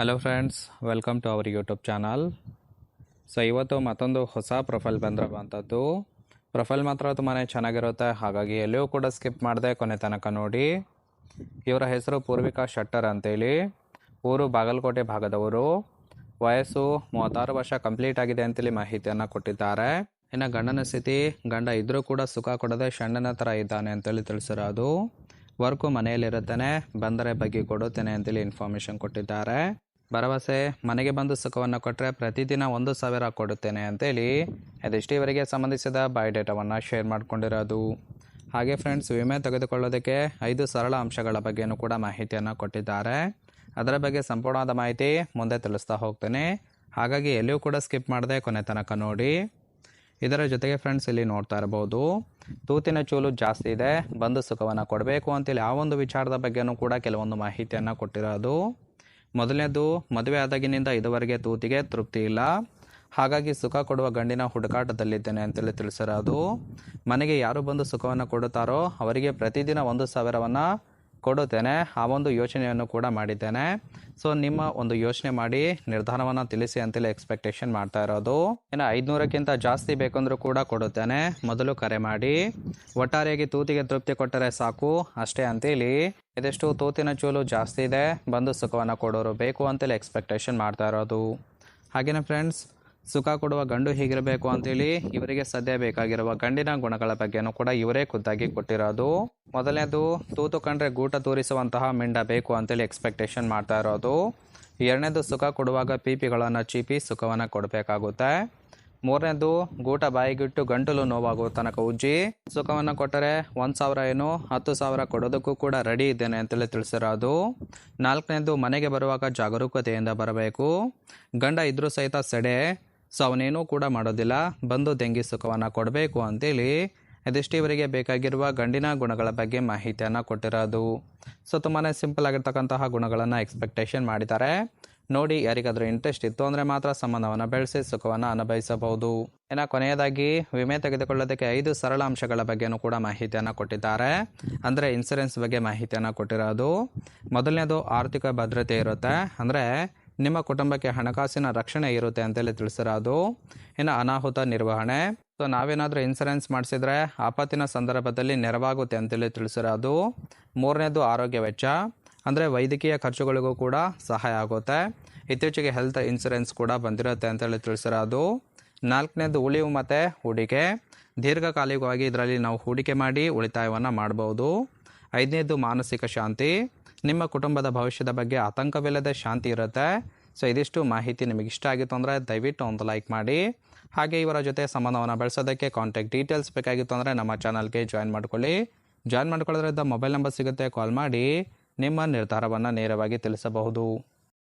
Hello friends welcome to our YouTube channel so ಇವತ್ತು ಮತ್ತೊಂದು ಹೊಸ ಪ್ರೊಫೈಲ್ ಬಂದಿರುವಂಥದ್ದು ಪ್ರೊಫೈಲ್ ಮಾತ್ರ ತುಂಬಾ ಚೆನ್ನಾಗಿರುತ್ತೆ. ಹಾಗಾಗಿ ಎಲ್ಲಿಯೂ ಕೂಡ ಸ್ಕಿಪ್ ಮಾಡಿದೆ ಕೊನೆ ತನಕ ನೋಡಿ. ಇವರ ಹೆಸರು ಪೂರ್ವಿಕಾ ಶೆಟ್ಟರ್ ಅಂತೇಳಿ. ಊರು ಬಾಗಲಕೋಟೆ ಭಾಗದವರು. ವಯಸ್ಸು ಮೂವತ್ತಾರು ವರ್ಷ ಕಂಪ್ಲೀಟ್ ಆಗಿದೆ ಅಂತೇಳಿ ಮಾಹಿತಿಯನ್ನು ಕೊಟ್ಟಿದ್ದಾರೆ. ಇನ್ನು ಗಂಡನ ಸ್ಥಿತಿ, ಗಂಡ ಇದ್ದರೂ ಕೂಡ ಸುಖ ಕೊಡದೆ ಶಣ್ಣನ ಥರ ಇದ್ದಾನೆ ಅಂತೇಳಿ ತಿಳಿಸಿರೋದು. ವರ್ಕು ಮನೆಯಲ್ಲಿರುತ್ತಾನೆ, ಬಂದರೆ ಬಗ್ಗೆ ಕೊಡುತ್ತೇನೆ ಅಂತೇಳಿ ಇನ್ಫಾರ್ಮೇಷನ್ ಕೊಟ್ಟಿದ್ದಾರೆ. ಭರವಸೆ, ಮನೆಗೆ ಬಂದು ಸುಖವನ್ನು ಕೊಟ್ಟರೆ ಪ್ರತಿದಿನ ಒಂದು ಸಾವಿರ ಕೊಡುತ್ತೇನೆ ಅಂತೇಳಿ ಅದೆಷ್ಟು ಸಂಬಂಧಿಸಿದ ಸಂಬಂಧಿಸಿದ ಬಯೋಡೇಟಾವನ್ನು ಶೇರ್ ಮಾಡ್ಕೊಂಡಿರೋದು. ಹಾಗೆ ಫ್ರೆಂಡ್ಸ್ ವಿಮೆ ತೆಗೆದುಕೊಳ್ಳೋದಕ್ಕೆ ಐದು ಸರಳ ಅಂಶಗಳ ಬಗ್ಗೆಯೂ ಕೂಡ ಮಾಹಿತಿಯನ್ನು ಕೊಟ್ಟಿದ್ದಾರೆ. ಅದರ ಬಗ್ಗೆ ಸಂಪೂರ್ಣವಾದ ಮಾಹಿತಿ ಮುಂದೆ ತಿಳಿಸ್ತಾ ಹೋಗ್ತೇನೆ. ಹಾಗಾಗಿ ಎಲ್ಲಿಯೂ ಕೂಡ ಸ್ಕಿಪ್ ಮಾಡದೆ ಕೊನೆ ತನಕ ನೋಡಿ. ಇದರ ಜೊತೆಗೆ ಫ್ರೆಂಡ್ಸ್ ಇಲ್ಲಿ ನೋಡ್ತಾ ಇರ್ಬೋದು, ತೂತಿನ ಚೂಲು ಜಾಸ್ತಿ ಇದೆ, ಬಂದು ಸುಖವನ್ನು ಕೊಡಬೇಕು ಅಂತೇಳಿ ಆ ಒಂದು ವಿಚಾರದ ಬಗ್ಗೆಯೂ ಕೂಡ ಕೆಲವೊಂದು ಮಾಹಿತಿಯನ್ನು ಕೊಟ್ಟಿರೋದು. ಮೊದಲನೇದು, ಮದುವೆ ಆದಾಗಿನಿಂದ ಇದುವರೆಗೆ ತೂತಿಗೆ ತೃಪ್ತಿ ಇಲ್ಲ. ಹಾಗಾಗಿ ಸುಖ ಕೊಡುವ ಗಂಡಿನ ಹುಡುಕಾಟದಲ್ಲಿದ್ದೇನೆ ಅಂತೇಳಿ ತಿಳಿಸಿರೋದು ಮನೆಗೆ ಯಾರು ಬಂದು ಸುಖವನ್ನು ಕೊಡುತ್ತಾರೋ ಅವರಿಗೆ ಪ್ರತಿದಿನ ಒಂದು ಸಾವಿರವನ್ನು ಕೊಡುತ್ತೇನೆ. ಆ ಒಂದು ಯೋಚನೆಯನ್ನು ಕೂಡ ಮಾಡಿದ್ದೇನೆ. ಸೊ ನಿಮ್ಮ ಒಂದು ಯೋಚನೆ ಮಾಡಿ, ನಿರ್ಧಾರವನ್ನು ತಿಳಿಸಿ ಅಂತೇಳಿ ಎಕ್ಸ್ಪೆಕ್ಟೇಷನ್ ಮಾಡ್ತಾ ಇರೋದು. ಇನ್ನು ಐದುನೂರಕ್ಕಿಂತ ಜಾಸ್ತಿ ಬೇಕಂದ್ರೂ ಕೂಡ ಕೊಡುತ್ತೇನೆ. ಮೊದಲು ಕರೆ ಮಾಡಿ. ಒಟ್ಟಾರೆಯಾಗಿ ತೂತಿಗೆ ತೃಪ್ತಿ ಕೊಟ್ಟರೆ ಸಾಕು, ಅಷ್ಟೇ ಅಂತೇಳಿ. ಇದೆಷ್ಟು ತೂತಿನ ಚೂಲು ಜಾಸ್ತಿ ಇದೆ, ಬಂದು ಸುಖವನ್ನು ಕೊಡೋರು ಬೇಕು ಅಂತೇಳಿ ಎಕ್ಸ್ಪೆಕ್ಟೇಷನ್ ಮಾಡ್ತಾ ಇರೋದು. ಹಾಗೆಯೇ ಫ್ರೆಂಡ್ಸ್ ಸುಖ ಕೊಡುವ ಗಂಡು ಹೀಗಿರಬೇಕು ಅಂತೇಳಿ ಇವರಿಗೆ ಸದ್ಯ ಬೇಕಾಗಿರುವ ಗಂಡಿನ ಗುಣಗಳ ಬಗ್ಗೆನೂ ಕೂಡ ಇವರೇ ಖುದ್ದಾಗಿ ಕೊಟ್ಟಿರೋದು. ಮೊದಲನೇದು, ತೂತು ಕಂಡ್ರೆ ಗೂಟ ತೋರಿಸುವಂತಹ ಮಿಂಡ ಬೇಕು ಅಂತೇಳಿ ಎಕ್ಸ್ಪೆಕ್ಟೇಷನ್ ಮಾಡ್ತಾ ಇರೋದು. ಎರಡನೇದು, ಸುಖ ಕೊಡುವಾಗ ಪೀಪಿಗಳನ್ನು ಚೀಪಿ ಸುಖವನ್ನು ಕೊಡಬೇಕಾಗುತ್ತೆ. ಮೂರನೇದು, ಗೂಟ ಬಾಯಿಗಿಟ್ಟು ಗಂಟಲು ನೋವಾಗುವ ತನಕ ಉಜ್ಜಿ ಸುಖವನ್ನು ಕೊಟ್ಟರೆ ಒಂದು ಸಾವಿರ ಏನು ಹತ್ತು ಸಾವಿರ ಕೊಡೋದಕ್ಕೂ ಕೂಡ ರೆಡಿ ಇದ್ದೇನೆ ಅಂತೇಳಿ ತಿಳಿಸಿರೋದು. ನಾಲ್ಕನೇದು, ಮನೆಗೆ ಬರುವಾಗ ಜಾಗರೂಕತೆಯಿಂದ ಬರಬೇಕು. ಗಂಡ ಇದ್ರೂ ಸಹಿತ ಸೆಡೆ ಸೊ ಅವನೇನೂ ಕೂಡ ಮಾಡೋದಿಲ್ಲ. ಬಂದು ದೆಂಗಿ ಸುಖವನ್ನು ಕೊಡಬೇಕು ಅಂತೇಳಿ ಇದಿಷ್ಟು ಇವರಿಗೆ ಬೇಕಾಗಿರುವ ಗಂಡಿನ ಗುಣಗಳ ಬಗ್ಗೆ ಮಾಹಿತಿಯನ್ನು ಕೊಟ್ಟಿರೋದು. ಸೊ ತುಂಬಾ ಸಿಂಪಲ್ ಆಗಿರ್ತಕ್ಕಂತಹ ಗುಣಗಳನ್ನು ಎಕ್ಸ್ಪೆಕ್ಟೇಷನ್ ಮಾಡಿದ್ದಾರೆ. ನೋಡಿ ಯಾರಿಗಾದರೂ ಇಂಟ್ರೆಸ್ಟ್ ಇತ್ತು ಅಂದರೆ ಮಾತ್ರ ಸಂಬಂಧವನ್ನು ಬೆಳೆಸಿ ಸುಖವನ್ನು ಅನುಭವಿಸಬಹುದು. ಇನ್ನು ಕೊನೆಯದಾಗಿ ವಿಮೆ ತೆಗೆದುಕೊಳ್ಳೋದಕ್ಕೆ ಐದು ಸರಳ ಅಂಶಗಳ ಬಗ್ಗೆನೂ ಕೂಡ ಮಾಹಿತಿಯನ್ನು ಕೊಟ್ಟಿದ್ದಾರೆ. ಅಂದರೆ ಇನ್ಸೂರೆನ್ಸ್ ಬಗ್ಗೆ ಮಾಹಿತಿಯನ್ನು ಕೊಟ್ಟಿರೋದು. ಮೊದಲನೇದು ಆರ್ಥಿಕ ಭದ್ರತೆ ಇರುತ್ತೆ. ಅಂದರೆ ನಿಮ್ಮ ಕುಟುಂಬಕ್ಕೆ ಹಣಕಾಸಿನ ರಕ್ಷಣೆ ಇರುತ್ತೆ ಅಂತೇಳಿ ತಿಳಿಸಿರೋದು. ಇನ್ನು ಅನಾಹುತ ನಿರ್ವಹಣೆ. ಸೊ ನಾವೇನಾದರೂ ಇನ್ಸೂರೆನ್ಸ್ ಮಾಡಿಸಿದ್ರೆ ಆಪತ್ತಿನ ಸಂದರ್ಭದಲ್ಲಿ ನೆರವಾಗುತ್ತೆ ಅಂತೇಳಿ ತಿಳಿಸಿರೋದು. ಮೂರನೇದು ಆರೋಗ್ಯ ವೆಚ್ಚ. ಅಂದರೆ ವೈದ್ಯಕೀಯ ಖರ್ಚುಗಳಿಗೂ ಕೂಡ ಸಹಾಯ ಆಗುತ್ತೆ. ಇತ್ತೀಚೆಗೆ ಹೆಲ್ತ್ ಇನ್ಸೂರೆನ್ಸ್ ಕೂಡ ಬಂದಿರುತ್ತೆ ಅಂತೇಳಿ ತಿಳಿಸಿರೋದು. ನಾಲ್ಕನೇದು ಉಳಿವು ಮತ್ತು ಹೂಡಿಕೆ. ದೀರ್ಘಕಾಲಿಕವಾಗಿ ಇದರಲ್ಲಿ ನಾವು ಹೂಡಿಕೆ ಮಾಡಿ ಉಳಿತಾಯವನ್ನು ಮಾಡ್ಬೋದು. ಐದನೇದು ಮಾನಸಿಕ ಶಾಂತಿ. ನಿಮ್ಮ ಕುಟುಂಬದ ಭವಿಷ್ಯದ ಬಗ್ಗೆ ಆತಂಕವಿಲ್ಲದೆ ಶಾಂತಿ ಇರುತ್ತೆ. ಸೊ ಇದಿಷ್ಟು ಮಾಹಿತಿ ನಿಮಗೆ ಇಷ್ಟ ಆಗಿತ್ತು ಅಂದರೆ ದಯವಿಟ್ಟು ಒಂದು ಲೈಕ್ ಮಾಡಿ. ಹಾಗೆ ಇವರ ಜೊತೆ ಸಂಬಂಧವನ್ನು ಬೆಳೆಸೋದಕ್ಕೆ ಕಾಂಟ್ಯಾಕ್ಟ್ ಡೀಟೇಲ್ಸ್ ಬೇಕಾಗಿತ್ತು ಅಂದರೆ ನಮ್ಮ ಚಾನಲ್ಗೆ ಜಾಯಿನ್ ಮಾಡ್ಕೊಳ್ಳಿ. ಜಾಯಿನ್ ಮಾಡ್ಕೊಳ್ಳೋದ್ರಿಂದ ಮೊಬೈಲ್ ನಂಬರ್ ಸಿಗುತ್ತೆ, ಕಾಲ್ ಮಾಡಿ. ನಿಮ್ಮ ನಿರ್ಧಾರವನ್ನು ನೇರವಾಗಿ ತಿಳಿಸಬಹುದು.